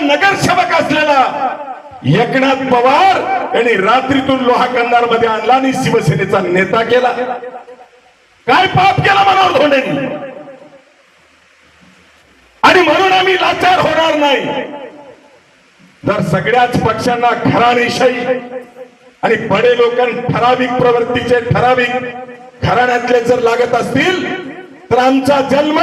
नगरसेवक असलेला एकनाथ पवार यांनी रात्रीतून लोहा कंदारमध्ये आणला आणि शिवसेनेचा नेता केला. काय पाप केला मनोहर धोंडेनी? आणि म्हणून आम्ही लाचार होणार नाही. जर सगळ्याच पक्षांना खरा घराणेशाही आणि बडे लोक ठराविक प्रवृत्तीचे ठराविक घराण्यातले जर लागत असतील तर आमचा जन्म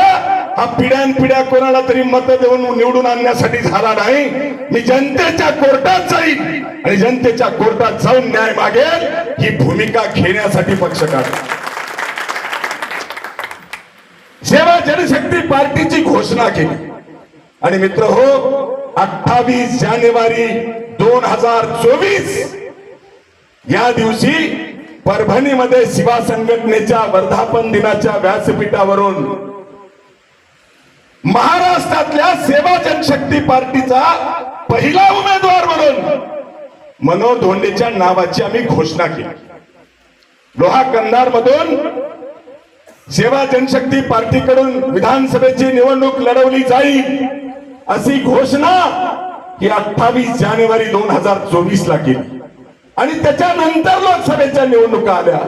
हा पिढ्यान पिढ्या कोणाला तरी मत देऊन निवडून आणण्यासाठी झाला नाही. मी जनतेच्या कोर्टात जाईल आणि जनतेच्या कोर्टात जाऊन न्याय मागेल ही भूमिका घेण्यासाठी पक्ष काढ सेवा जनशक्ती पार्टीची घोषणा केली. आणि मित्र हो अठ्ठावीस जानेवारी दोन हजार चोवीस या दिवशी परभणीमध्ये शिवा संघटनेच्या वर्धापन दिनाच्या व्यासपीठावरून महाराष्ट्रातल्या सेवा जनशक्ती पार्टीचा पहिला उमेदवार म्हणून मनोज धोंडेच्या नावाची आम्ही घोषणा केली. लोहा कंधार मधून सेवा जनशक्ती पार्टीकडून विधानसभेची निवडणूक लढवली जाईल अशी घोषणा ही अठ्ठावीस जानेवारी दोन हजार चोवीस ला केली. आणि त्याच्यानंतर लोकसभेच्या निवडणुका आल्या.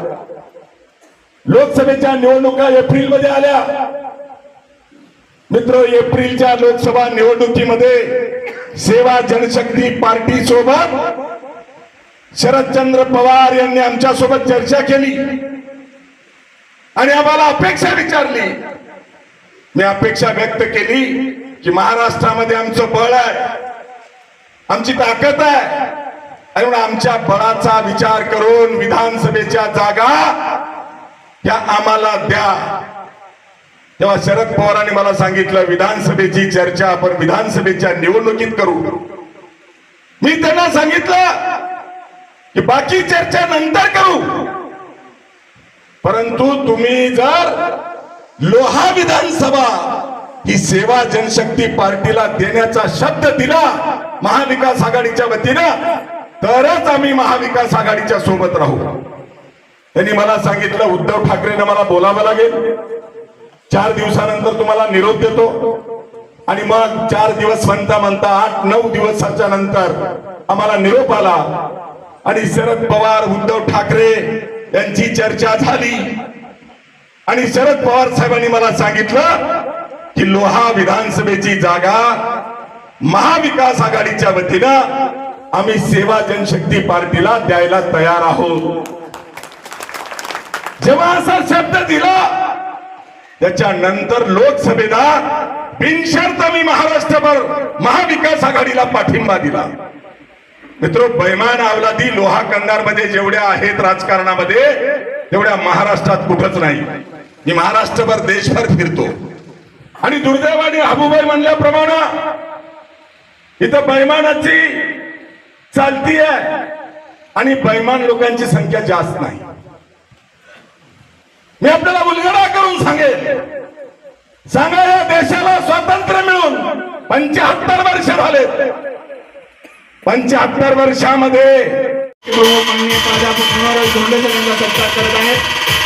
लोकसभेच्या निवडणुका एप्रिलमध्ये आल्या. मित्र एप्रिलच्या लोकसभा निवडणुकीमध्ये सेवा जनशक्ती पार्टी सोबत शरदचंद्र पवार यांनी आमच्यासोबत चर्चा केली आणि आम्हाला अपेक्षा विचारली. मी अपेक्षा व्यक्त केली की महाराष्ट्रामध्ये आमचं बळ आहे आमची ताकद आहे. आणि म्हणून आमच्या बळाचा विचार करून विधानसभेच्या जागा त्या आम्हाला द्या. तेव्हा शरद पवारांनी मला सांगितलं विधानसभेची चर्चा आपण विधानसभेच्या निवडणुकीत करू. मी त्यांना सांगितलं की बाकी चर्चा नंतर करू. परंतु तुम्ही जर लोहा विधानसभा ही सेवा जनशक्ती पार्टीला देण्याचा शब्द दिला महाविकास आघाडीच्या वतीनं तरच आम्ही महाविकास आघाडीच्या सोबत राहू. त्यांनी मला सांगितलं उद्धव ठाकरेनं मला बोलावं लागेल. चार दिवसानंतर तुम्हाला निरोप देतो. आणि मग चार दिवस म्हणता म्हणता आठ नऊ दिवसाच्या नंतर आम्हाला निरोप आला. आणि शरद पवार उद्धव ठाकरे यांची चर्चा झाली. आणि शरद पवार साहेबांनी मला सांगितलं की लोहा विधानसभेची जागा महाविकास आघाडीच्या वतीनं आम्ही सेवा जनशक्ती पार्टीला द्यायला तयार आहोत. जेव्हा असा शब्द दिला त्याच्यानंतर लोकसभेला बिनशर्त मी महाराष्ट्रभर महाविकास आघाडीला पाठिंबा दिला. मित्र बैमान अवलादी लोहा कंदारमध्ये जेवढ्या आहेत राजकारणामध्ये तेवढ्या महाराष्ट्रात कुठंच नाही. मी महाराष्ट्रभर देशभर फिरतो. आणि दुर्दैवाने हबूबाई म्हणल्याप्रमाणे इथं बैमानाची चालती आहे आणि बैमान लोकांची संख्या जास्त नाही. मी आपल्याला पंच्याहत्तर वर्ष झालेत पंच्याहत्तर वर्षामध्ये प्रजापती प्राध्यापक यांचा करत आहेत.